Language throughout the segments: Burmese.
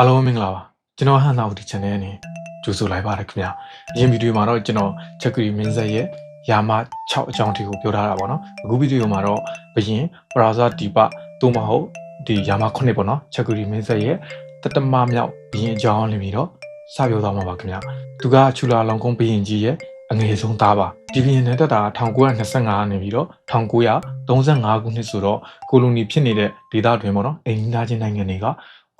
အားလုံးမင်္ဂလာပါကျွန်တော်ဟန်သာဝတီ channel နဲ့ကြိုဆိုလိုက်ပါတယ်ခင်ဗျာအရင်ဗီဒီယိုမှာတော့ကျွန်တော်ချက်ကူရီမင်းဆက်ရဲ့ယာမ6အကြောင်းတွေကိုပြောထားတာပေါ့နော်အခုဗီဒီယိုမှာတော့ဘယင်ပရာဇာဒီပသို့မဟုတ်ဒီယာမ9ပေါ့နော်ချက်ကူရီမင်းဆက်ရဲ့တတမမြောက်ဘယင်အကြောင်းလေးပြီးတော့စပြောသွားမှာပါခင်ဗျာသူကချူလာလောင်ကုန်းဘယင်ကြီးရဲ့အငယ်ဆုံးသားပါဒီဘယင်နဲ့တက်တာ1925နေပြီးတော့1935ခုနှစ်ဆိုတော့ကိုလိုနီဖြစ်နေတဲ့ဒေသတွင်ပေါ့နော်အိန္ဒိယချင်းနိုင်ငံတွေက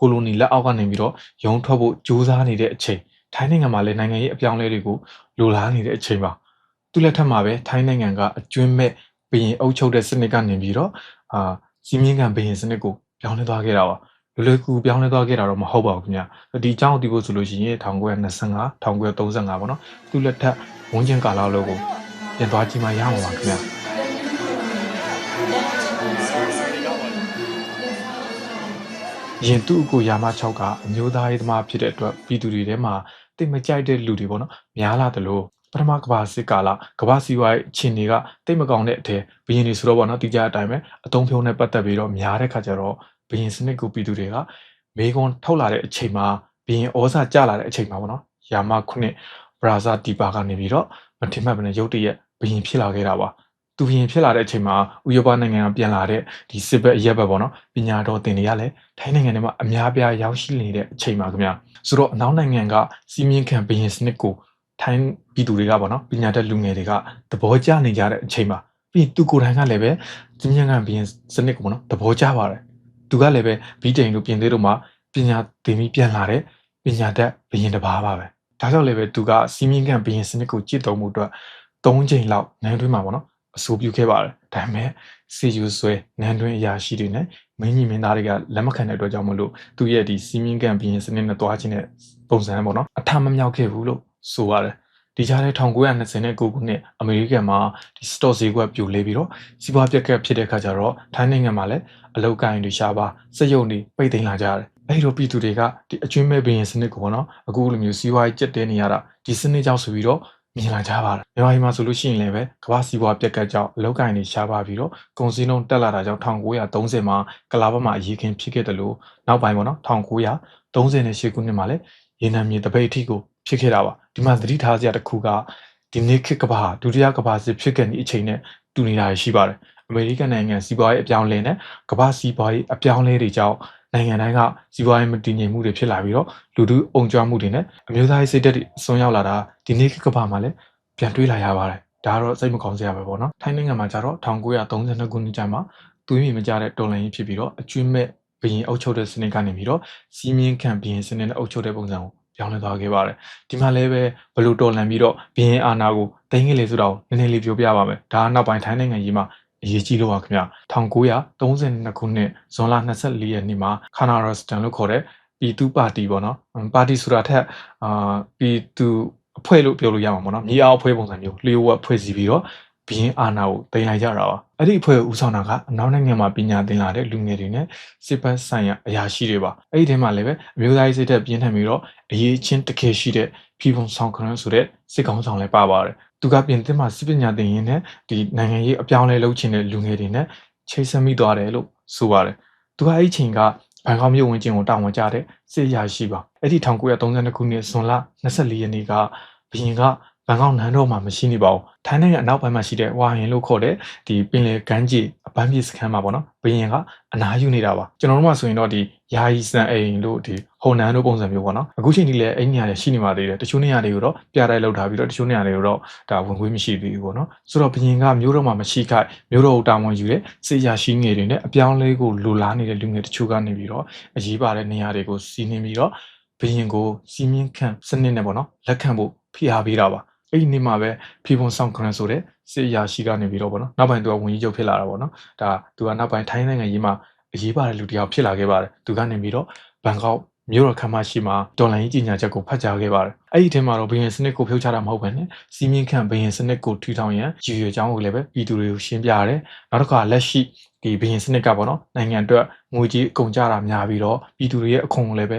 ကိုလိုနီလက်အောက်ကနေပြီးတော့ရုံထွက်ဖို့ကြိုးစားနေတဲ့အချိန်ထိုင်းနိုင်ငံမှာလည်းနိုင်ငံရေးအပြောင်းအလဲတွေကိုလိုလားနေတဲ့အချိန်ပါသူလက်ထက်မှာပဲထိုင်းနိုင်ငံကအကျွင်းမဲ့ဘရင်အုပ်ချုပ်တဲ့စနစ်ကနေပြီးတော့အာစီမင်းကံဘရင်စနစ်ကိုပြောင်းလဲသွားခဲ့တာပါလွယ်လွယ်ကူကူပြောင်းလဲသွားခဲ့တာတော့မဟုတ်ပါဘူးခင်ဗျာဒီအကြောင်းကိုသိဖို့ဆိုလို့ရှိရင်1925 1935ပေါ့နော်သူလက်ထက်ဝန်းကျင်ကာလလောက်ကိုပြန်သွားကြည့်မှရမှာပါခင်ဗျာ ရင်သူ့အကိုယာမ6ကအမျိုးသားရေးသမားဖြစ်တဲ့အတွက်ပြည်သူတွေထဲမှာတိတ်မကြိုက်တဲ့လူတွေပေါ့နော်များလာတယ်လို့ပထမကဘာစစ်ကာလကဘာစီဝိုင်းအချင်းတွေကတိတ်မကောင်းတဲ့အထက်ဘရင်တွေဆိုတော့ပေါ့နော်တိကျအတိုင်းပဲအတုံးဖြုံးနဲ့ပတ်သက်ပြီးတော့များတဲ့ခါကျတော့ဘရင်စနစ်ကိုပြည်သူတွေကမေကွန်ထုတ်လာတဲ့အချိန်မှာဘရင်ဩဇာကျလာတဲ့အချိန်မှာပေါ့နော်ယာမခုနှစ်ဘရာဇာတီပါကနေပြီးတော့မထင်မှတ်ဘဲနဲ့ရုတ်တရက်ဘရင်ဖြစ်လာခဲ့တာပါ သူဘရင်ဖြစ်လာတဲ့အချိန်မှာဥရောပနိုင်ငံကပြန်လာတဲ့ဒီစစ်ဘက်အရက်ဘက်ပေါ့နော်ပညာတော်တင်တွေကလည်းထိုင်းနိုင်ငံထဲမှာအများပြားရောက်ရှိနေတဲ့အချိန်ပါခင်ဗျာဆိုတော့အနောက်နိုင်ငံကစီမင်းခံဘရင်စနစ်ကိုထိုင်းပြည်သူတွေကပေါ့နော်ပညာတတ်လူငယ်တွေကသဘောကျနေကြတဲ့အချိန်ပါပြီးသူကိုယ်တိုင်ကလည်းပဲစီမင်းခံဘရင်စနစ်ကိုပေါ့နော်သဘောကျပါတယ်သူကလည်းပဲဗီတိန်တို့ပြင်သေးတို့မှာပညာသင်ပြီးပြန်လာတဲ့ပညာတတ်ဘရင်တစ်ပါးပါပဲဒါကြောင့်လည်းပဲသူကစီမင်းခံဘရင်စနစ်ကိုကြည့်တော်မူအတွက်၃ချိန်လောက်နိုင်တွင်းမှာပေါ့နော် အဆိုပြုခဲ့ပါတယ်ဒါပေမဲ့စီယူဆွဲနန်းတွင်းအရာရှိတွေနဲ့မင်းကြီးမင်းသားတွေကလက်မခံတဲ့အတွက်ကြောင့်မလို့သူ့ရဲ့ဒီစီမင်းကန်ဘီရင်စနစ်နဲ့တွားခြင်းတဲ့ပုံစံပေါ့နော်အထမမြောက်ခဲ့ဘူးလို့ဆိုရတယ်ဒီကြားထဲ1929ခုနှစ်အမေရိကန်မှာဒီစတော့ဈေးကွက်ပြိုလဲပြီးတော့စီးပွားပြက်ကက်ဖြစ်တဲ့ခါကျတော့ထိုင်းနိုင်ငံမှာလည်းအလောက်ကိုင်းတွေရှားပါစက်ရုံတွေပိတ်သိမ်းလာကြတယ်အဲ့ဒီတော့ပြည်သူတွေကဒီအကျွင်းမဲ့ဘီရင်စနစ်ကိုပေါ့နော်အခုလိုမျိုးစီးပွားရေးကျက်တဲနေရတာဒီစနစ်ကြောင့်ဆိုပြီးတော့ မြင်လာကြပါတယ်မြန်မာပြည်မှာဆိုလို့ရှိရင်လည်းပဲကမ္ဘာစီးပွားပြက်ကက်ကြောင့်အလောက်ကိုင်းတွေရှားပါပြီးတော့ကုန်စည်နှုန်းတက်လာတာကြောင့်1930မှာကလာဘတ်မှာအရေးခင်ဖြစ်ခဲ့တယ်လို့နောက်ပိုင်းပေါ့နော်1938ခုနှစ်မှာလည်းရေနံမြေတပိတ်အထိကိုဖြစ်ခဲ့တာပါဒီမှာသတိထားစရာတစ်ခုကဒီနေ့ခေတ်ကမ္ဘာဒုတိယကမ္ဘာစစ်ဖြစ်ခဲ့တဲ့အချိန်နဲ့တူနေတာရှိပါတယ်အမေရိကန်နိုင်ငံစီးပွားရေးအပြောင်းလဲနဲ့ကမ္ဘာစီးပွားရေးအပြောင်းလဲတွေကြောင့် နိုင်ငံတိုင်းကစီးပွားရေးမတည်ငြိမ်မှုတွေဖြစ်လာပြီးတော့လူထုအုံကြွမှုတွေနဲ့အမျိုးသားရေးစိတ်ဓာတ်တွေအစွန်းရောက်လာတာဒီနေ့ခေတ်ကမ္ဘာမှာလည်းပြန်တွေးလာရပါတယ်ဒါကတော့စိတ်မကောင်းစရာပဲပေါ့နော်ထိုင်းနိုင်ငံမှာကျတော့1932ခုနှစ်ကျမှသွေးမြေမကြတဲ့တော်လှန်ရေးဖြစ်ပြီးတော့အကျွင်းမဲ့ဘရင်အုပ်ချုပ်တဲ့စနစ်ကနေပြီးတော့စီးမြင့်ခံဘရင်စနစ်နဲ့အုပ်ချုပ်တဲ့ပုံစံကိုပြောင်းလဲသွားခဲ့ပါတယ်ဒီမှာလည်းပဲဘလို့တော်လှန်ပြီးတော့ဘရင်အာဏာကိုတိုင်းငယ်လေဆိုတော့နည်းနည်းလေးပြောပြပါမယ်ဒါကနောက်ပိုင်းထိုင်းနိုင်ငံကြီးမှာ အရေးကြီးလို့ပါခင်ဗျ1932ခုနှစ်ဇွန်လ24ရက်နေ့မှာခါနာရစတန်လို့ခေါ်တဲ့ပြည်သူပါတီပေါ့နော်ပါတီဆိုတာထက်အာပြည်သူအဖွဲ့လို့ပြောလို့ရမှာပေါ့နော်မြေအောက်အဖွဲ့ပုံစံမျိုးလျှို့ဝှက်ဖွဲ့စည်းပြီးတော့ဘရင်အာဏာကိုတင်လိုက်ကြတာပါအဲ့ဒီအဖွဲ့ကိုဦးဆောင်တာကအနောက်နိုင်ငံမှာပညာသင်လာတဲ့လူငယ်တွေနဲ့စစ်ပတ်ဆိုင်ရာအရာရှိတွေပါအဲ့ဒီထဲမှာလည်းပဲအမျိုးသားရေးစိတ်သက်ပြင်းထန်ပြီးတော့အရေးချင်းတကယ်ရှိတဲ့ဖီဖုံဆောင်ခရန်းဆိုတဲ့စစ်ကောင်းဆောင်လည်းပါပါတယ် သူကပြင်သစ်မှာစစ်ပညာသင်ရင်းနဲ့ဒီနိုင်ငံရေးအပြောင်းလဲလုပ်ချင်တဲ့လူငယ်တွေနဲ့ချိတ်ဆက်မိသွားတယ်လို့ဆိုပါတယ်သူကအဲ့ဒီချိန်ကဘန်ကောက်မြို့ဝင်ကျင်ကိုတာဝန်ကျတဲ့စစ်အရာရှိပါအဲ့ဒီ1932ခုနှစ်ဇွန်လ24ရက်နေ့ကဘရင်ကဘန်ကောက်နန်းတော်မှာမရှိနေပါဘူးထိုင်းနိုင်ငံအနောက်ပိုင်းမှာရှိတဲ့ဝါဟင်လို့ခေါ်တဲ့ဒီပင်လယ်ကမ်းခြေအပန်းပြေစခန်းမှာပေါ့နော်ဘရင်ကအနားယူနေတာပါကျွန်တော်တို့မှဆိုရင်တော့ဒီယာယီစံအိမ်လို့ဒီ ဟိုနန်တို့ပုံစံမျိုးပေါ့နော်အခုချိန်ထိလည်းအဲ့နေရာတွေရှိနေပါသေးတယ်တချို့နေရာတွေကိုတော့ပြတိုက်လောက်ထားပြီးတော့တချို့နေရာတွေကိုတော့ဒါဝင်ခွင့်မရှိသေးဘူးပေါ့နော်ဆိုတော့ဘရင်ကမျိုးတော်မှာမရှိခိုက်မျိုးတော်တာဝန်ယူတဲ့စစ်ရာရှိငယ်တွေနဲ့အပြောင်းလဲကိုလိုလားနေတဲ့လူငယ်တချို့ကနေပြီးတော့အရေးပါတဲ့နေရာတွေကိုစီးနှင်းပြီးတော့ဘရင်ကိုစီမင်းခန့်စနစ်နဲ့ပေါ့နော်လက်ခံဖို့ဖိအားပေးတာပါအဲ့ဒီနေ့မှာပဲဖီဘွန်ဆောင်ခရန်ဆိုတဲ့စစ်အရာရှိကနေပြီးတော့ဗောနော်နောက်ပိုင်းသူကဝန်ကြီးချုပ်ဖြစ်လာတာဗောနော်ဒါသူကနောက်ပိုင်းထိုင်းနိုင်ငံကြီးမှာအရေးပါတဲ့လူတစ်ယောက်ဖြစ်လာခဲ့ပါတယ်သူကနေပြီးတော့ဘန်ကောက် မြို့တော်ခမ်းမရှိမှာဒေါ်လာကြီးကြီးညာချက်ကိုဖတ်ကြားခဲ့ပါတယ်အဲ့ဒီအထက်မှာတော့ဘရင်စနစ်ကိုဖြုတ်ချတာမဟုတ်ဘဲနဲ့စီမင်းခန့်ဘရင်စနစ်ကိုထူထောင်ရန်ရည်ရွယ်ကြောင်းကိုလည်းပဲပြည်သူတွေကိုရှင်းပြရတယ်နောက်တစ်ခါလက်ရှိဒီဘရင်စနစ်ကပေါ့နော်နိုင်ငံအတွက်ငွေကြီးအကုန်ကြတာများပြီးတော့ပြည်သူတွေရဲ့အခွန်ကိုလည်းပဲ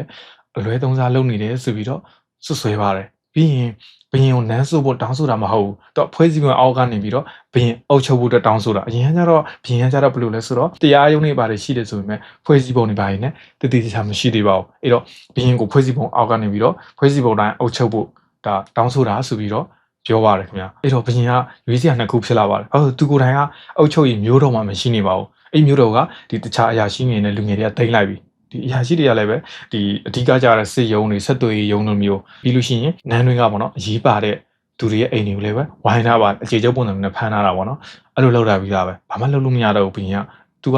အလွဲသုံးစားလုပ်နေတယ်ဆိုပြီးတော့ဆွဆွဲပါတယ် ပြီးရင်ဘရင်ကိုနန်းဆိုးဖို့တောင်းဆိုတာမဟုတ်ဘူးတော့ဖွဲ့စည်းပုံအောက်ကနေပြီးတော့ဘရင်အုပ်ချုပ်ဖို့အတွက်တောင်းဆိုတာအရင်ကကျတော့ဘရင်ကကျတော့ဘယ်လိုလဲဆိုတော့တရားရုံးတွေပါတယ်ရှိတယ်ဆိုပေမဲ့ဖွဲ့စည်းပုံတွေပါတယ်နဲ့တည်တည်ချာမရှိသေးပါဘူးအဲ့တော့ဘရင်ကိုဖွဲ့စည်းပုံအောက်ကနေပြီးတော့ဖွဲ့စည်းပုံတိုင်းအုပ်ချုပ်ဖို့ဒါတောင်းဆိုတာဆိုပြီးတော့ပြောပါတယ်ခင်ဗျာအဲ့တော့ဘရင်ကရွေးစရာနှစ်ခုဖြစ်လာပါတယ်ဟုတ်သူကိုယ်တိုင်ကအုပ်ချုပ်ရေးမျိုးတော်မှမရှိနေပါဘူးအဲ့မျိုးတော်ကဒီတခြားအရာရှိငယ်နဲ့လူငယ်တွေကတိမ့်လိုက်ပြီ ဒီအရာရှိတွေကလည်းပဲဒီအဓိကကြတဲ့စစ်ရုံးတွေဆက်သွယ်ရေးရုံးတွေမျိုးပြီးလို့ရှိရင်နန်းတွေကပေါ့နော်အရေးပါတဲ့သူတွေရဲ့အိမ်တွေကိုလည်းပဲဝိုင်းထားပါအခြေချုပ်ပုံစံနဲ့ဖမ်းထားတာပေါ့နော်အဲ့လိုလုပ်တာပြီးသားပဲဘာမှလုပ်လို့မရတော့ဘူးဘရင်ကသူက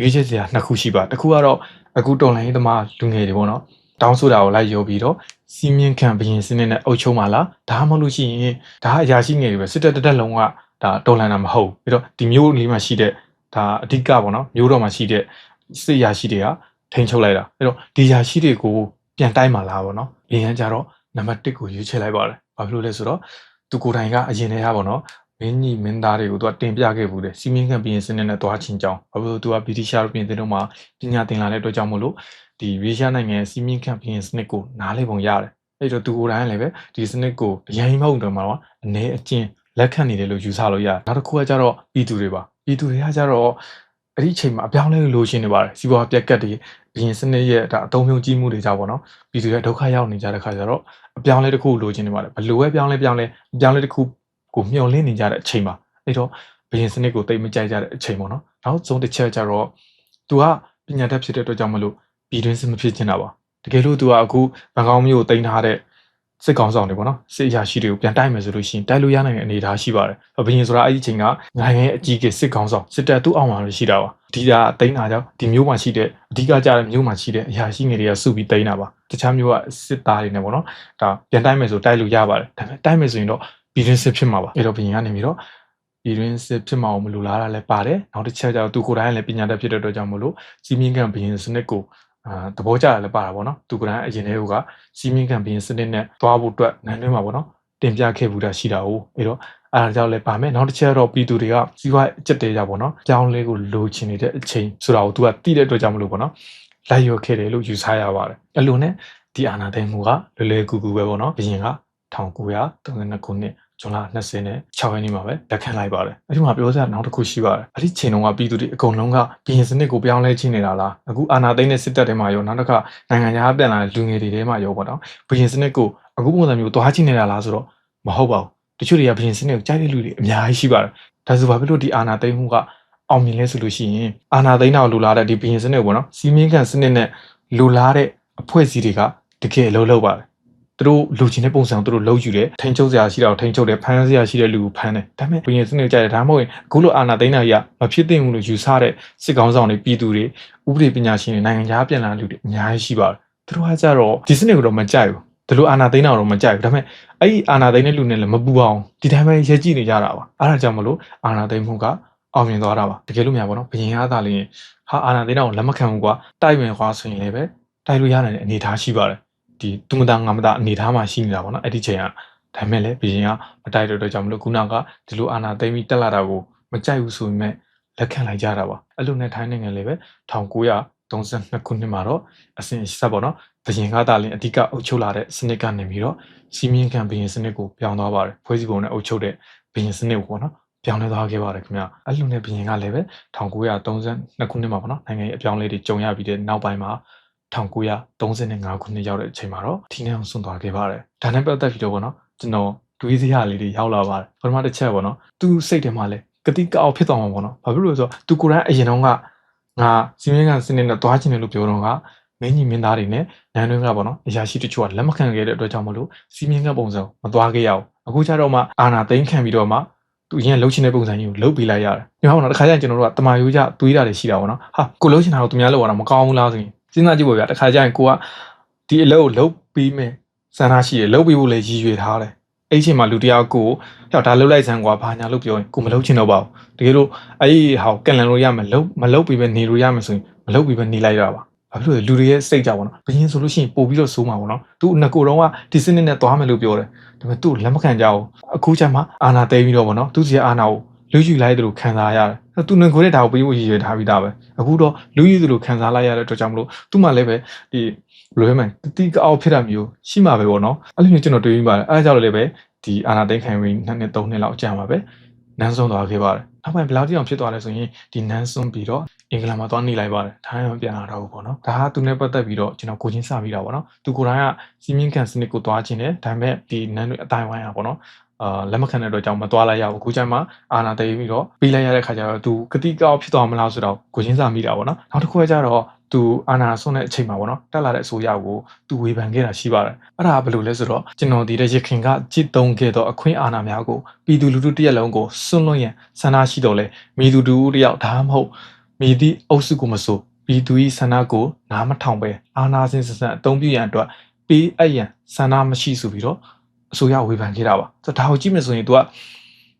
ရွေးချယ်စရာနှစ်ခုရှိပါတစ်ခုကတော့အခုတော်လိုင်းသမားလူငယ်တွေပေါ့နော်တောင်းဆိုတာကိုလိုက်ရောပြီးတော့စီမင်းခံဘရင်စနစ်နဲ့အုပ်ချုပ်မှလားဒါမှမဟုတ်လို့ရှိရင်ဒါအရာရှိငယ်တွေပဲစစ်တပ်တက်တက်လုံးကဒါတော်လန်တာမဟုတ်ဘူးပြီးတော့ဒီမျိုးလေးမှာရှိတဲ့ဒါအဓိကပေါ့နော်မျိုးတော်မှာရှိတဲ့စစ်ရာရှိတွေက ထိန်းချုပ်လိုက်တာအဲ့တော့ဒီရာရှိတွေကိုပြန်တိုက်မှလားပေါ့နော်ဘရင်ကကြတော့နံပါတ်1ကိုရွေးချယ်လိုက်ပါတယ်ဘာဖြစ်လို့လဲဆိုတော့သူကိုယ်တိုင်ကအရင်တည်းကပေါ့နော်မင်းကြီးမင်းသားတွေကိုသူကတင်ပြခဲ့ဘူးတယ်စီမင်းခံဘရင်စနစ်နဲ့တွားချင်းကြောင်းဘာဖြစ်လို့သူကဗြိတိရှားပြည်သူတို့မှာပညာသင်လာတဲ့အတွက်ကြောင့်မို့လို့ဒီရေရှားနိုင်ငံစီမင်းခံဘရင်စနစ်ကိုနားလည်ပုံရတယ်အဲ့တော့သူကိုယ်တိုင်ကလည်းပဲဒီစနစ်ကိုအရင်မဟုတ်တော့မှာတော့အနေအကျဉ်လက်ခံနေတယ်လို့ယူဆလို့ရတယ်နောက်တစ်ခုကကြတော့ပြည်သူတွေပါပြည်သူတွေကကြတော့ အဲ့ဒီအချိန်မှာအပြောင်းလဲလိုချင်နေပါတယ်စီးပွားပြက်ကတ်တွေဘရင်စနစ်ရဲ့ဒါအသုံးပြုံးကြီးမှုတွေကြောင့်ပေါ့နော်ပြည်သူတွေဒုက္ခရောက်နေကြတဲ့ခါကျတော့အပြောင်းလဲတစ်ခုလိုချင်နေပါတယ်ဘလို့ပဲပြောင်းလဲပြောင်းလဲအပြောင်းလဲတစ်ခုကိုမျှော်လင့်နေကြတဲ့အချိန်မှာအဲ့တော့ဘရင်စနစ်ကိုတိတ်မကြိုက်ကြတဲ့အချိန်ပေါ့နော်နောက်ဆုံးတစ်ချက်ကျတော့သူကပညာတတ်ဖြစ်တဲ့အတွက်ကြောင့်မလို့ပြည်တွင်းစစ်မဖြစ်ချင်တာပါတကယ်လို့သူကအခုဘန်ကောက်မြို့ကိုတင်ထားတဲ့ စစ်ကောင်ဆောင်တွေပေါ့နော်စစ်အရာရှိတွေကိုပြန်တိုက်မယ်ဆိုလို့ရှိရင်တိုက်လို့ရနိုင်တဲ့အနေအထားရှိပါတယ်။ဘရင်ဆိုတာအဲ့ဒီချိန်ကနိုင်ငံရဲ့အကြီးအကဲစစ်ကောင်ဆောင်စစ်တပ်သူ့အောက်မှာရှိတာပါ။ဒီကတိန်းတာကြောင့်ဒီမျိုးမှာရှိတဲ့အဓိကကြတဲ့မျိုးမှာရှိတဲ့အရာရှိငယ်တွေကစုပြီးတိန်းတာပါ။တခြားမျိုးကစစ်သားတွေနဲ့ပေါ့နော်။ဒါပြန်တိုက်မယ်ဆိုတိုက်လို့ရပါတယ်။ဒါပေမဲ့တိုက်မယ်ဆိုရင်တော့ပြည်တွင်းစစ်ဖြစ်မှာပါ။အဲ့တော့ဘရင်ကနေပြီးတော့ပြည်တွင်းစစ်ဖြစ်မှာမလို့လားတာလည်းပါတယ်။နောက်တစ်ချက်ကျတော့သူကိုယ်တိုင်လည်းပညာတတ်ဖြစ်တဲ့အတွက်ကြောင့်မလို့စီမင်းကံဘရင်စနစ်ကို အာသဘောကျတယ်လည်းပါတာပေါ့နော်သူကလည်းအရင်တည်းကစီမင်းကံဘင်းစနစ်နဲ့သွားဖို့အတွက်နိုင်တွင်းမှာပေါ့နော်တင်ပြခဲ့ဘူးတာရှိတာ哦အဲ့တော့အဲဒါကြောင့်လည်းပါမယ်နောက်တစ်ချက်တော့ပြည်သူတွေကစီးပွားအကျက်တဲကြပေါ့နော်ကြောင်းလေးကိုလိုချင်နေတဲ့အချိန်ဆိုတာကိုသူကသိတဲ့အတွက်ကြောင့်မလို့ပေါ့နော်လိုက်ရောခဲ့တယ်လို့ယူဆရပါတယ်အလိုနဲ့ဒီအာနာသိမှုကလွယ်လွယ်ကူကူပဲပေါ့နော်ဘရင်က1932ခုနှစ် ဇွန်လ20နဲ့6ရက်နေ့မှာပဲလက်ခံလိုက်ပါတယ်အဲ့ဒီမှာပြောစရာနောက်တစ်ခုရှိပါတယ်အဲ့ဒီချိန်တုန်းကပြည်သူတွေအကုန်လုံးကဘီရင်စနစ်ကိုပြောင်းလဲချင်းနေတာလားအခုအာဏာသိမ်းတဲ့စစ်တပ်တွေမှာရောနောက်တစ်ခါနိုင်ငံခြားပြန်လာတဲ့လူငယ်တွေထဲမှာရောပေါ့နော်ဘီရင်စနစ်ကိုအခုပုံစံမျိုးသွားချင်းနေတာလားဆိုတော့မဟုတ်ပါဘူးတချို့တွေကဘီရင်စနစ်ကိုကြားတဲ့လူတွေအများကြီးရှိပါတယ်ဒါဆိုဘာဖြစ်လို့ဒီအာဏာသိမ်းမှုကအောင်မြင်လဲဆိုလို့ရှိရင်အာဏာသိမ်းတာကိုလူလာတဲ့ဒီဘီရင်စနစ်ကိုပေါ့နော်စီမင်းကန်စနစ်နဲ့လူလာတဲ့အဖွဲ့အစည်းတွေကတကယ်အလုပ်လုပ်ပါတယ် သူတို့လူချင်းတဲ့ပုံစံသူတို့လုံးယူတယ်ထိန်ချုပ်စရာရှိတာကိုထိန်ချုပ်တယ်ဖမ်းစရာရှိတဲ့လူကိုဖမ်းတယ်ဒါပေမဲ့ဘရင်စနစ်ကြတယ်ဒါမှမဟုတ်ရင်အခုလိုအာဏာသိမ်းတာကြီးကမဖြစ်သင့်ဘူးလို့ယူဆတဲ့စစ်ကောင်းဆောင်တွေပြည်သူတွေဥပဒေပညာရှင်တွေနိုင်ငံခြားပြန်လာတဲ့လူတွေအများကြီးရှိပါတယ်သူတို့ကကြတော့ဒီစနစ်ကိုတော့မကြိုက်ဘူးဒီလိုအာဏာသိမ်းတာတော့မကြိုက်ဘူးဒါပေမဲ့အဲ့ဒီအာဏာသိမ်းတဲ့လူနဲ့လည်းမပူအောင်ဒီတိုင်းပဲရဲကြည့်နေကြတာပါအဲ့ဒါကြောင့်မလို့အာဏာသိမ်းမှုကအောင်မြင်သွားတာပါတကယ်လို့များပေါ့နော်ဘရင်အားသာလျင်ဟာအာဏာသိမ်းတာကိုလက်မခံဘူးကွာတိုက်ဝင်ခွာဆိုရင်လည်းပဲတိုက်လို့ရနိုင်တဲ့အနေအထားရှိပါတယ် ဒီသူမသားငါမသားအနေထားမှာရှိနေတာပေါ့နော်အဲ့ဒီချိန်ကဒါပေမဲ့လည်းဘီရင်ကမတိုက်တဲ့အတွက်ကြောင့်မလို့ခုနကဒီလိုအာနာသိမ့်ပြီးတက်လာတာကိုမကြိုက်ဘူးဆိုပေမဲ့လက်ခံလိုက်ကြတာပါအဲ့လိုနဲ့ထိုင်းနိုင်ငံလည်းပဲ1932ခုနှစ်မှာတော့အစဉ်ဆက်ပေါ့နော်ဘရင်ကသာလင်အဓိကအုပ်ချုပ်လာတဲ့စနစ်ကနေပြီးတော့စီမင်းခံဘရင်စနစ်ကိုပြောင်းသွားပါတယ်ဖွဲ့စည်းပုံနဲ့အုပ်ချုပ်တဲ့ဘရင်စနစ်ကိုပေါ့နော်ပြောင်းလဲသွားခဲ့ပါတယ်ခင်ဗျအဲ့လိုနဲ့ဘရင်ကလည်းပဲ1932ခုနှစ်မှာပေါ့နော်နိုင်ငံရေးအပြောင်းလဲတွေကြုံရပြီးတဲ့နောက်ပိုင်းမှာ 1935ခုနှစ်ရောက်တဲ့အချိန်မှာတော့ထီနန်းအောင်ဆွန့်သွားခဲ့ပါတယ်။ဒါနဲ့ပတ်သက်ပြီးတော့ဗောနော်ကျွန်တော်တွေးစရာလေးတွေရောက်လာပါတယ်။ပထမတစ်ချက်ဗောနော်သူစိတ်ထဲမှာလဲကတိကအောက်ဖြစ်သွားမှာဗောနော်။ဘာဖြစ်လို့လဲဆိုတော့သူကိုယ်တိုင်အရင်တော့ကငါစီမင်းကန်စနစ်နဲ့တွားချင်တယ်လို့ပြောတော့ကမင်းကြီးမင်းသားတွေနဲ့နန်းတွင်းကဗောနော်အရာရှိတချို့ကလက်မခံခဲ့တဲ့အတွက်ကြောင့်မလို့စီမင်းကန်ပုံစံမတွားခဲ့ရအောင်။အခုကျတော့မှအာနာသိမ်းခံပြီးတော့မှသူအရင်လှုပ်ချင်တဲ့ပုံစံကြီးကိုလှုပ်ပေးလိုက်ရတယ်။ဒီမှာပေါ့နော်တခါကျရင်ကျွန်တော်တို့ကတမာယိုးကြတွေးတာတွေရှိတာပေါ့နော်။ဟာကိုလှုပ်ချင်တာကိုသူများလှုပ်ရတာမကောင်းဘူးလားဆိုရင် စဉ်းစားကြည့်ပါဗျာတခါကျရင်ကိုကဒီအလုပ်ကိုလုပ်ပြီးမယ်စံထားရှိတယ်လုပ်ပြီးဖို့လည်းရည်ရွယ်ထားတယ်အဲ့ချိန်မှာလူတယောက်ကိုရောက်ဒါလုပ်လိုက်စမ်းကွာဘာညာလို့ပြောရင်ကိုမလုပ်ချင်တော့ပါဘူးတကယ်လို့အဲ့ဒီဟာကိုကန်လန်လို့ရမယ်လုပ်မလုပ်ပြီးပဲနေလို့ရမယ်ဆိုရင်မလုပ်ပြီးပဲနေလိုက်ရပါဘာဖြစ်လို့လဲလူတွေရဲ့စိတ်ကြောက်ပါတော့ဘရင်ဆိုလို့ရှိရင်ပို့ပြီးတော့စိုးမှာပေါ့နော်သူငကိုတော့ကဒီစနစ်နဲ့သွားမယ်လို့ပြောတယ်ဒါပေမဲ့သူ့လက်မခံကြဘူးအခုကျမှအာနာသိမ်းပြီးတော့ပေါ့နော်သူစီအာနာကို လူယူလိုက်သလိုခံစားရတယ်အဲ့သူငကိုတဲ့ဒါကိုပေးဖို့ရည်ရွယ်ထားပြီးသားပဲအခုတော့လူယူသလိုခံစားလိုက်ရတဲ့အတွက်ကြောင့်မလို့သူ့မှာလည်းပဲဒီဘယ်လိုလဲမလဲတီကအောက်ဖြစ်တာမျိုးရှိမှာပဲပေါ့နော်အဲ့လိုမျိုးကျွန်တော်တွေးမိပါတယ်အဲ့ဒါကြောင့်လည်းပဲဒီအာနာသိန်းခံဝင်နှစ်နှစ်သုံးနှစ်လောက်ကြာမှာပဲနန်းဆုံးသွားခဲ့ပါတယ်နောက်ပိုင်းဘယ်လောက်တိအောင်ဖြစ်သွားလဲဆိုရင်ဒီနန်းဆုံးပြီးတော့အင်္ဂလန်မှာသွားနေလိုက်ပါတယ်ဒါမှမပြန်လာတော့ဘူးပေါ့နော်ဒါကသူနဲ့ပတ်သက်ပြီးတော့ကျွန်တော်ကိုချင်းစပြီးတာပေါ့နော်သူကိုယ်တိုင်ကစီမင်းကန်စနစ်ကိုသွားခြင်းတယ်ဒါပေမဲ့ဒီနန်းတွေအတိုင်းဝိုင်းอ่ะပေါ့နော် အာလက်မခံတဲ့အတွက်ကြောင့်မသွားလိုက်ရဘူးအခုချိန်မှာအာနာသိမ်းပြီးတော့ပြီးလိုက်ရတဲ့ခါကျတော့သူကတိကောက်ဖြစ်သွားမလားဆိုတော့ကိုချင်းစာမိတာပေါ့နော်နောက်တစ်ခုကကျတော့သူအာနာဆွန်းတဲ့အချိန်မှာပေါ့နော်တက်လာတဲ့အစိုးရကိုသူဝေဖန်ခဲ့တာရှိပါတယ်အဲ့ဒါကဘယ်လိုလဲဆိုတော့ကျွန်တော်ဒီတဲ့ရခင်ကကြည်တုံခဲ့တော့အခွင့်အာဏာများကိုပြည်သူလူထုတရက်လုံးကိုစွန့်လွတ်ရန်ဆန္ဒရှိတော့လဲမိသူတူတယောက်ဒါမှမဟုတ်မိသည့်အုပ်စုကိုမဆိုပြည်သူ၏ဆန္ဒကိုနားမထောင်ပဲအာဏာစင်စစအတုံးပြရန်အတွက်ပေးအပ်ရန်ဆန္ဒမရှိဆိုပြီးတော့ အစိုးရဝေဖန်ခဲ့တာပါဆိုတော့ဒါကိုကြည့်မယ်ဆိုရင် तू က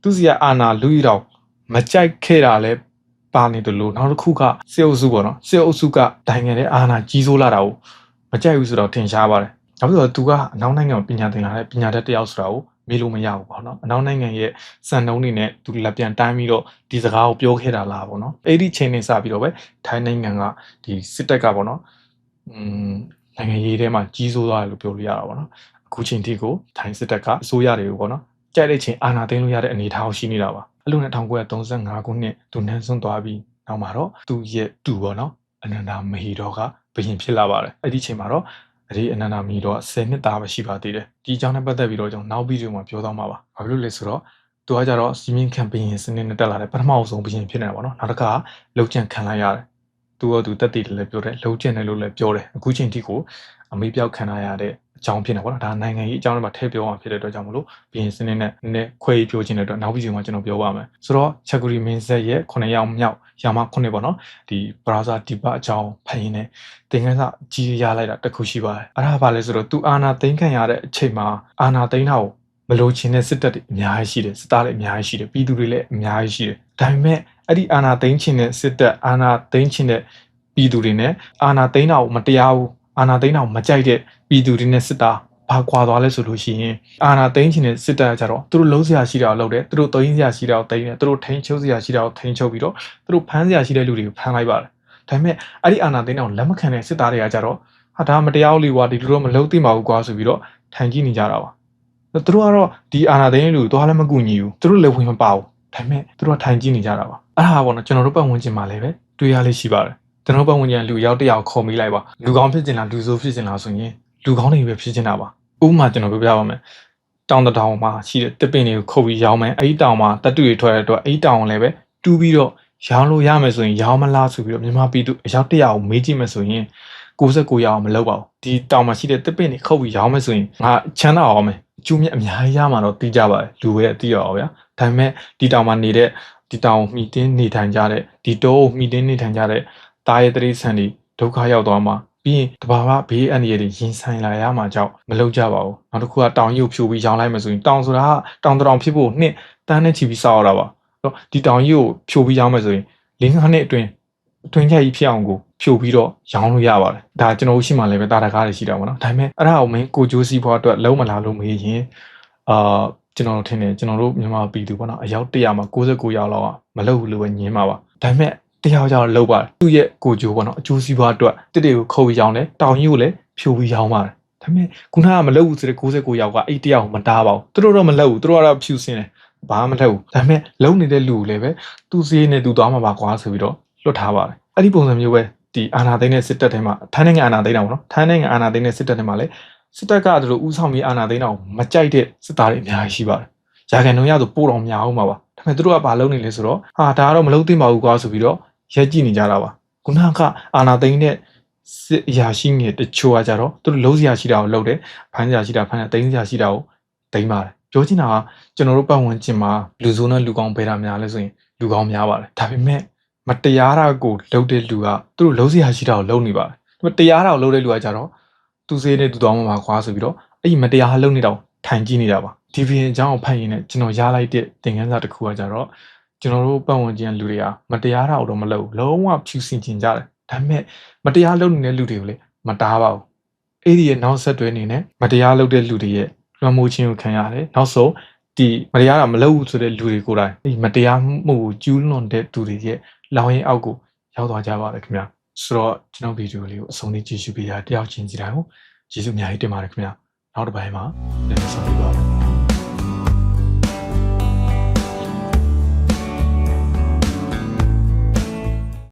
သူစီကအာဏာလူရီတော့မကြိုက်ခဲ့တာလဲပါနေတယ်လို့နောက်တစ်ခုကစေအုပ်စုပေါ့နော်စေအုပ်စုကဒိုင်ငံရဲ့အာဏာကြီးစိုးလာတာကိုမကြိုက်ဘူးဆိုတော့ထင်ရှားပါတယ်ဒါပေမဲ့ तू ကအနောက်နိုင်ငံကိုပညာသင်လာတဲ့ပညာတတ်တစ်ယောက်ဆိုတာကိုမေးလို့မရဘူးပေါ့နော်အနောက်နိုင်ငံရဲ့စံနှုန်းတွေနဲ့သူလက်ပြန်တိုင်းပြီးတော့ဒီစကားကိုပြောခဲ့တာလားပေါ့နော်အဲ့ဒီချိန်နေစပြီးတော့ပဲထိုင်းနိုင်ငံကဒီစစ်တပ်ကပေါ့နော်อืมနိုင်ငံရေးထဲမှာကြီးစိုးသွားတယ်လို့ပြောလို့ရတာပေါ့နော် အခုချိန်ထိကိုထိုင်းစစ်တပ်ကအစိုးရတွေကိုပေါ့နော်ကြိုက်တဲ့ချိန်အာဏာသိမ်းလို့ရတဲ့အနေအထားကိုရှိနေတာပါအဲ့လိုနဲ့1935ခုနှစ်သူနန်းစွန်းသွားပြီးနောက်မှာတော့သူရဲ့တူပေါ့နော်အနန္ဒာမဟီတော်ကဘယင်ဖြစ်လာပါတယ်အဲ့ဒီချိန်မှာတော့အဒီအနန္ဒာမီတော့10နှစ်သားပဲရှိပါသေးတယ်ဒီအကြောင်းနဲ့ပတ်သက်ပြီးတော့ကျွန်တော်နောက်ဗီဒီယိုမှာပြောသွားမှာပါဘာဖြစ်လို့လဲဆိုတော့သူကကြတော့စီမင်းကမ်ပိန်းစနစ်နဲ့တက်လာတဲ့ပထမအဆုံးဘယင်ဖြစ်နေတာပေါ့နော်နောက်တစ်ခါလောက်ကျန်ခံလိုက်ရတယ်သူကသူတက်တည်တယ်လည်းပြောတယ်လောက်ကျန်တယ်လို့လည်းပြောတယ်အခုချိန်ထိကို အမေးပြောက်ခံရတဲ့အကြောင်းဖြစ်နေပေါ့နော်ဒါနိုင်ငံရေးအကြောင်းတွေမှာထည့်ပြောအောင်ဖြစ်တဲ့အတွက်ကြောင့်မလို့ဘယင်စနစ်နဲ့နည်းနည်းခွဲပြောခြင်းတဲ့အတွက်နောက်ဗီဒီယိုမှာကျွန်တော်ပြောပါမယ်ဆိုတော့ချက်ဂရီမင်းဆက်ရဲ့9ရောင်မြောက်ရာမ9ပေါ့နော်ဒီဘရာဇာဒီပါအကြောင်းဖတ်ရင်းနဲ့သင်ခန်းစာကြီးရလိုက်တာတခုရှိပါတယ်အဲ့ဒါဘာလဲဆိုတော့သူအာနာသိန်းခံရတဲ့အချိန်မှာအာနာသိန်းတာကိုမလိုချင်တဲ့စစ်တပ်တွေအများကြီးရှိတယ်စစ်သားတွေအများကြီးရှိတယ်ပြည်သူတွေလည်းအများကြီးရှိတယ်ဒါပေမဲ့အဲ့ဒီအာနာသိန်းချင်တဲ့စစ်တပ်အာနာသိန်းချင်တဲ့ပြည်သူတွေနဲ့အာနာသိန်းတာကိုမတရားဘူး အာနာသိန်းတာကိုမကြိုက်တဲ့ပြည်သူတွေနဲ့စစ်သားဘာကွာသွားလဲဆိုလို့ရှိရင်အာနာသိန်းချင်တဲ့စစ်တပ်ကကြတော့သူတို့လုံးစရာရှိတာကိုလုပ်တယ်သူတို့သိန်းစရာရှိတာကိုသိမ်းတယ်သူတို့ထိန်းချုပ်စရာရှိတာကိုထိန်းချုပ်ပြီးတော့သူတို့ဖမ်းစရာရှိတဲ့လူတွေကိုဖမ်းလိုက်ပါတယ်ဒါပေမဲ့အဲ့ဒီအာနာသိန်းအောင်လက်မခံတဲ့စစ်သားတွေကကြတော့ဟာဒါမတရားလို့ကွာဒီလူတော့မလုံးသိမှာဘူးကွာဆိုပြီးတော့ထိုင်ကြည့်နေကြတာပါသူတို့ကတော့ဒီအာနာသိန်းလူသွားလည်းမကူညီဘူးသူတို့လည်းဝင်မပါဘူးဒါပေမဲ့သူတို့ကထိုင်ကြည့်နေကြတာပါအဲ့ဒါပေါ့နော်ကျွန်တော်တို့ပတ်ဝန်းကျင်မှာလည်းပဲတွေ့ရလေးရှိပါတယ် ကျွန်တော်ပတ်ဝန်းကျင်လူရောက်တယောက်ခေါ်မိလိုက်ပါလူကောင်းဖြစ်ချင်လားလူဆိုးဖြစ်ချင်လားဆိုရင်လူကောင်းတွေပဲဖြစ်ချင်တာပါဥပမာကျွန်တော်ပြောပြပါမယ်တောင်တတောင်မှာရှိတဲ့တစ်ပင်တွေကိုခုတ်ပြီးရောင်းမယ်အဲ့ဒီတောင်မှာတက်တူတွေထွက်တဲ့အတွက်အဲ့ဒီတောင်ကိုလည်းပဲတူးပြီးတော့ရောင်းလို့ရမယ်ဆိုရင်ရောင်းမလားဆိုပြီးတော့မြန်မာပြည်သူအရောက်တရအောင်မေးကြည့်မယ်ဆိုရင်69ရအောင်မလုပ်ပါဘူးဒီတောင်မှာရှိတဲ့တစ်ပင်တွေခုတ်ပြီးရောင်းမယ်ဆိုရင်ငါချမ်းသာအောင်မယ်အကျိုးမြတ်အများကြီးရမှာတော့သိကြပါတယ်လူပဲအသိရအောင်ဗျာဒါပေမဲ့ဒီတောင်မှာနေတဲ့ဒီတောင်မိတင်းနေထိုင်ကြတဲ့ဒီတောမိတင်းနေထိုင်ကြတဲ့ တာရဲ့တရိษံတွေဒုက္ခရောက်သွားမှာပြီးရင်တဘာဝဘေးအန္တရာယ်တွေရင်ဆိုင်လာရမှာကြောင့်မလုပ်ကြပါဘူးနောက်တစ်ခုကတောင်ရုပ်ဖြိုပြီးရောင်းလိုက်မယ်ဆိုရင်တောင်ဆိုတာကတောင်တောင်ဖြစ်ဖို့နှစ်တန်းနဲ့ချီပြီးစောက်ရတာပါတော့ဒီတောင်ရုပ်ကိုဖြိုပြီးရောင်းမယ်ဆိုရင်လင်းခါနှစ်အတွင်းအတွင်းချက်ကြီးဖြစ်အောင်ကိုဖြိုပြီးတော့ရောင်းလို့ရပါတယ်ဒါကျွန်တော်တို့ရှိမှလည်းပဲတာတကားတွေရှိတာပေါ့နော်ဒါပေမဲ့အဲ့ဒါကိုမင်းကိုဂျိုးစီးဖွားအတွက်လုံးမလာလို့မေးရင်အာကျွန်တော်တို့ထင်တယ်ကျွန်တော်တို့မြန်မာပြည်သူပေါ့နော်အယောက်100မှာ69ယောက်လောက်ကမလုပ်ဘူးလို့ပဲညင်းပါပါဒါပေမဲ့ တရားကြောင့်လောက်ပါတယ်သူ့ရဲ့ကိုကြိုးပေါ့နော်အကျိုးစီးပွားအတွက်တစ်တွေကိုခုတ်ပြီးရောင်းတယ်တောင်ကြီးကိုလည်းဖြိုပြီးရောင်းပါတယ်ဒါပေမဲ့ခုနကမလုပ်ဘူးဆိုတဲ့69ယောက်ကအဲ့တရားကိုမတားပါဘူးသူတို့တော့မလုပ်ဘူးသူတို့ကတော့ဖြူစင်းတယ်ဘာမှမလုပ်ဘူးဒါပေမဲ့လုံနေတဲ့လူကိုလည်းပဲသူ့စည်းနဲ့သူသွားမှာပါကွာဆိုပြီးတော့လွတ်ထားပါတယ်အဲ့ဒီပုံစံမျိုးပဲဒီအာနာသိန်းတဲ့စစ်တပ်ထဲမှာထိုင်းနိုင်ငံအာနာသိန်းတာပေါ့နော်ထိုင်းနိုင်ငံအာနာသိန်းတဲ့စစ်တပ်ထဲမှာလည်းစစ်တပ်ကသူတို့ဥဆောင်ပြီးအာနာသိန်းတာကိုမကြိုက်တဲ့စစ်သားတွေအများကြီးရှိပါတယ်ရာခိုင်နှုန်းရဆိုပို့တော်များအောင်ပါပါဒါပေမဲ့သူတို့ကဘာလုပ်နေလဲဆိုတော့ဟာဒါကတော့မလုပ်သင့်ပါဘူးကွာဆိုပြီးတော့ ရက်ကြည့်နေကြတာပါခုနကအာနာသိန်းတဲ့စစ်အရာရှိငယ်တချို့ကကြတော့သူတို့လုံးစရာရှိတာကိုလုပ်တယ်ဖမ်းစရာရှိတာဖမ်းတယ်သိမ်းစရာရှိတာကိုသိမ်းပါတယ်ပြောချင်တာကကျွန်တော်တို့ပတ်ဝန်းကျင်မှာလူဆိုးနဲ့လူကောင်းဘယ်တာများလဲဆိုရင်လူကောင်းများပါတယ်ဒါပေမဲ့မတရားတာကိုလုပ်တဲ့လူကသူတို့လုံးစရာရှိတာကိုလုပ်နေပါတယ်သူတရားတာကိုလုပ်တဲ့လူကကြတော့သူစေးနဲ့သူတော်မှမှာခွာဆိုပြီးတော့အဲ့ဒီမတရားလုပ်နေတော့ထိုင်ကြည့်နေတာပါဒီဗီအကြောင်းကိုဖတ်ရင်းနဲ့ကျွန်တော်ရလိုက်တဲ့သင်ခန်းစာတစ်ခုကကြတော့ ကျွန်တော်တို့ပတ်ဝန်းကျင်လူတွေကမတရားတာတော့မလုပ်ဘူးလုံးဝဖြူစင်ကျင်ကြတယ်ဒါပေမဲ့မတရားလုပ်နေတဲ့လူတွေကိုလည်းမတားပါဘူးအဲ့ဒီရဲ့နောက်ဆက်တွဲအနေနဲ့မတရားလုပ်တဲ့လူတွေရဲ့လွှမ်းမိုးခြင်းကိုခံရတယ်နောက်ဆုံးဒီမတရားတာမလုပ်ဘူးဆိုတဲ့လူတွေကိုယ်တိုင်ဒီမတရားမှုကိုကျူးလွန်တဲ့သူတွေရဲ့လောင်ရင်အောက်ကိုရောက်သွားကြပါလေခင်ဗျာဆိုတော့ကျွန်တော်ဗီဒီယိုလေးကိုအဆုံးလေးကြည့်ရှုပေးရတယောက်ချင်းစီတိုင်းကိုကျေးဇူးအများကြီးတင်ပါတယ်ခင်ဗျာနောက်တစ်ပိုင်းမှာလည်းဆောင်ပြပါမယ်